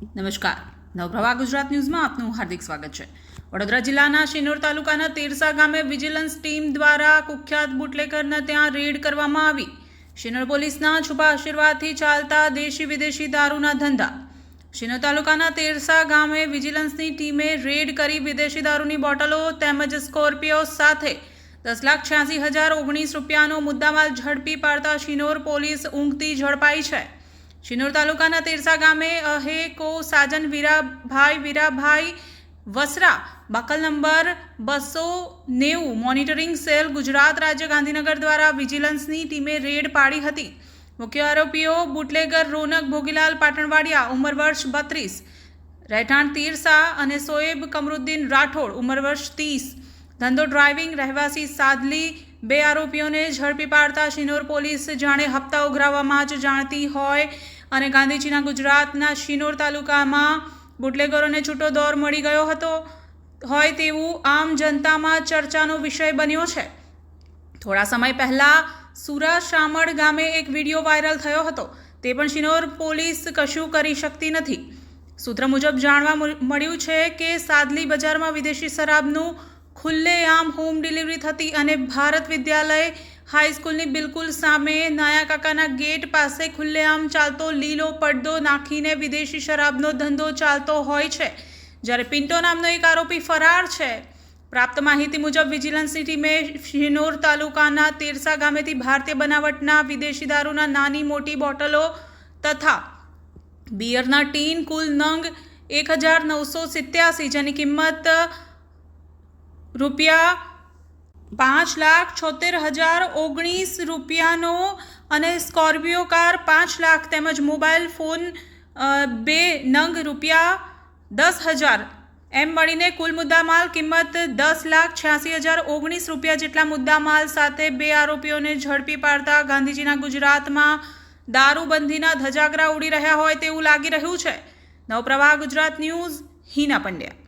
નમસ્કાર. નવપ્રભા ગુજરાત ન્યૂઝમાં આપનું હાર્દિક સ્વાગત છે. વડોદરા જિલ્લાના શિનોર તાલુકાના તેરસા ગામે વિજિલન્સ ટીમ દ્વારા કુખ્યાત બુટલેકરના ત્યાં રેડ કરવામાં આવી. શિનોર પોલીસના છુપા આશીર્વાદથી ચાલતા દેશી વિદેશી દારૂના ધંધા. શિનોર તાલુકાના તેરસા ગામે વિજિલન્સની ટીમે રેડ કરી વિદેશી દારૂની બોટલો તેમજ સ્કોર્પિયો સાથે દસ લાખ છ્યાસી હજાર ઓગણીસ રૂપિયાનો મુદ્દામાલ ઝડપી પાડતા શિનોર પોલીસ ઊંઘતી ઝડપાઈ છે. શિનોર તાલુકાના તેરસા ગામે અહે કો સાજન વીરાભાઈ વીરાભાઈ વસરા, બકલ નંબર બસો નેવું, મોનિટરિંગ સેલ ગુજરાત રાજ્ય ગાંધીનગર દ્વારા વિજિલન્સની ટીમે રેડ પાડી હતી. મુખ્ય આરોપીઓ બુટલેગર, રોનક, ભોગીલાલ પાટણવાડિયા, ઉંમર વર્ષ બત્રીસ, રહેઠાણ તીરસા અને સોએબ કમરુદ્દીન રાઠોડ, ઉંમર વર્ષ ત્રીસ. ધંધો ડ્રાઇવિંગ, રહેવાસી સાદલી બે આરોપીઓને ઝડપી પાડતા શિનોર પોલીસ જાણે હપ્તા ઉઘરાવવામાં જ જાણતી હોય અને ગાંધીજીના ગુજરાતના શિનોર તાલુકામાં બુટલેગરોને છૂટો દોર મળી ગયો હતો હોય તેવું આમ જનતામાં ચર્ચાનો વિષય બન્યો છે. થોડા સમય પહેલાં સુરા શામળ ગામે એક વીડિયો વાયરલ થયો હતો. તે પણ શિનોર પોલીસ કશું કરી શકતી નથી. સૂત્ર મુજબ જાણવા મળ- મળ્યું છે કે સાદલી બજારમાં વિદેશી શરાબનું ખુલ્લેઆમ હોમ ડિલિવરી થતી અને ભારત વિદ્યાલય હાઈસ્કૂલની બિલકુલ સામે નાયા કાકાના ગેટ પાસે ખુલ્લેઆમ ચાલતો લીલો પડદો નાખીને વિદેશી શરાબનો ધંધો ચાલતો હોય છે. જ્યારે પિન્ટો નામનો એક આરોપી ફરાર છે. પ્રાપ્ત માહિતી મુજબ વિજિલન્સની ટીમે શિનોર તાલુકાના તેરસા ગામેથી ભારતીય બનાવટના વિદેશી દારૂના નાની મોટી બોટલો તથા બિયરના ટીન કુલ નંગ એક હજાર નવસો સિત્યાસી જેની કિંમત રૂપિયા પાંચ લાખ છોતેર હજાર ઓગણીસ રૂપિયાનો અને સ્કોર્પિયો કાર પાંચ લાખ તેમજ મોબાઈલ ફોન બે નંગ રૂપિયા દસ હજાર. એમ મળીને કુલ મુદ્દામાલ કિંમત દસ લાખ છ્યાસી હજાર ઓગણીસ રૂપિયા જેટલા મુદ્દામાલ સાથે બે આરોપીઓને ઝડપી પાડતા ગાંધીજીના ગુજરાતમાં દારૂબંધીના ધજાગરા ઉડી રહ્યા હોય તેવું લાગી રહ્યું છે. નવપ્રવાહ ગુજરાત ન્યૂઝ, હિના પંડ્યા.